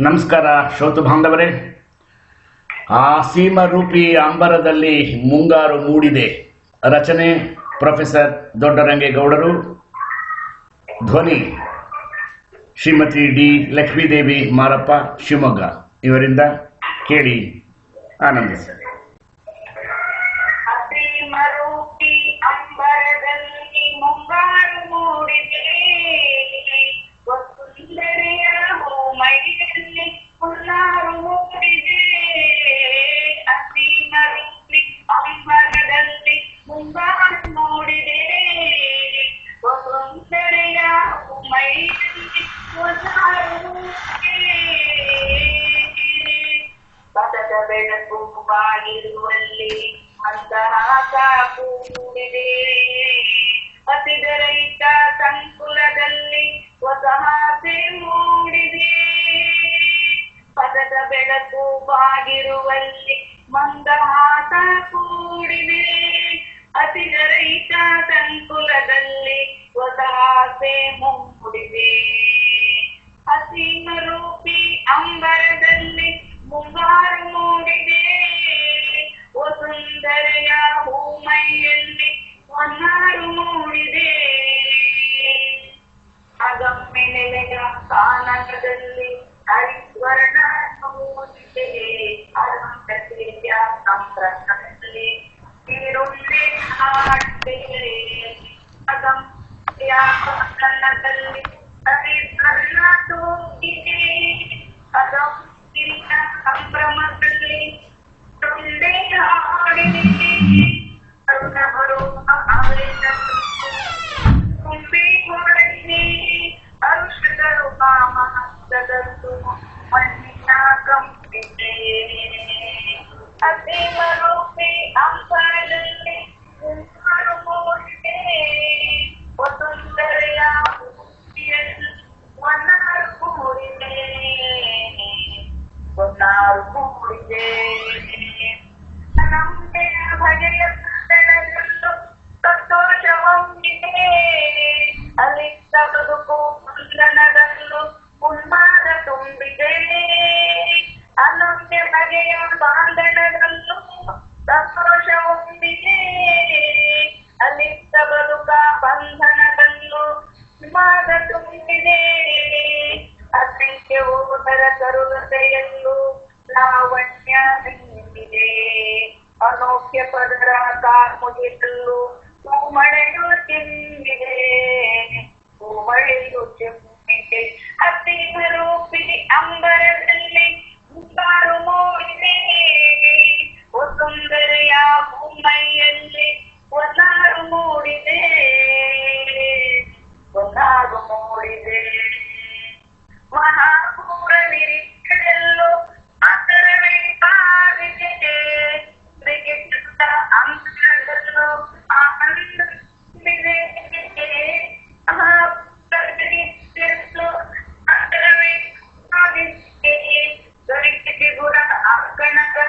ನಮಸ್ಕಾರ, ಶ್ರೋತು ಬಾಂಧವರೇ. ಆ ಸೀಮರೂಪಿ ಅಂಬರದಲ್ಲಿ ಮುಂಗಾರು ಮೂಡಿದೆ. ರಚನೆ ಪ್ರೊಫೆಸರ್ ದೊಡ್ಡರಂಗೇಗೌಡರು. ಧ್ವನಿ ಶ್ರೀಮತಿ ಡಿ ಲಕ್ಷ್ಮೀದೇವಿ ಮಾರಪ್ಪ ಶಿವಮೊಗ್ಗ. ಇವರಿಂದ ಕೇಳಿ ಆನಂದಿಸಿ. ಮೂಡಿದೆ ಪದದ ಬೆಳಕು ಬಾಗಿರುವಲ್ಲಿ ಮಂದಹಾಸ ಕೂಡಿದೆ ಹಸಿದ ರೈತ ಸಂಕುಲದಲ್ಲಿ ಹೊಸಹಾಸೆ ಮೂಡಿದೆ ಪದದ ಬೆಳಕು ಬಾಗಿರುವಲ್ಲಿ ಮಂದಹಾಸ ಕೂಡಿದೆ ಹಸಿದ ರೈತ ಸಂಕುಲದಲ್ಲಿ ಹೊಸ ಮುಡಿದೆ ಅಸೀಮ ರೂಪಿ ಅಂಬರದಲ್ಲಿ ಮುಂಗಾರು ಮೂಡಿದೆ. ಓ ಸುಂದರೆಯ ಹೂಮೈಯಲ್ಲಿ ಹೊನ್ನಾರು ಮೂಡಿದೆ. ಅಗಮ್ಮೆ ನೆಲೆಯ ಕಾನನದಲ್ಲಿ ಹರಿಸ್ವರ್ಣ ಮೂಡಿದೆ. ಅರುಂಧತಿಯ ಸಂಪ್ರದಲ್ಲಿ ಈರುಳ್ಳಿ ಹಾಡಿದೆ ಅಗಮ್ಯ ಕಾನನದಲ್ಲಿ ಹರಿಸ್ವರ್ಣ ತೂಗಿದೆ ಅಗಮ್ಯ ಸಂಭ್ರಮದಲ್ಲಿ ತುಂಡೆ ಹಾಡಿದೆ ಅರುಣವರು ತುಂಬಿ ಹೊರಡಿದೆ ಔಷಧರು ಕಾಮದಲ್ಲೂ ಮಣ್ಣಿನ ಕಂಪಿದೆ ಅತಿ ಮರೂಪಿ ಉನ್ಮಾದ ತುಂಬಿದೆ ಅಸಂಖ್ಯ ಓದರ ಕರುಣತೆಯಲ್ಲೂ ലാവണ്യാനീതിലേ അനോഖ്യപദരാകാമുതിട്ടുള്ളൂ പൂമഴയോ ചെമ്മിലേ പൂമഴയോ ചെമ്മിലേ അത്തീമരൂപിണി അമ്പരതല്ലേ മുമ്പാറുമോ ഇല്ലേ ഒസുന്ദരയാകുമ്മയല്ലേ ഒന്നാറുമോടിതേ ഒന്നാറുമോടിതേ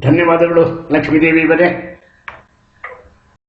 ಧನ್ಯವಾದಗಳು ಲಕ್ಷ್ಮೀದೇವಿ ಇವರೇ.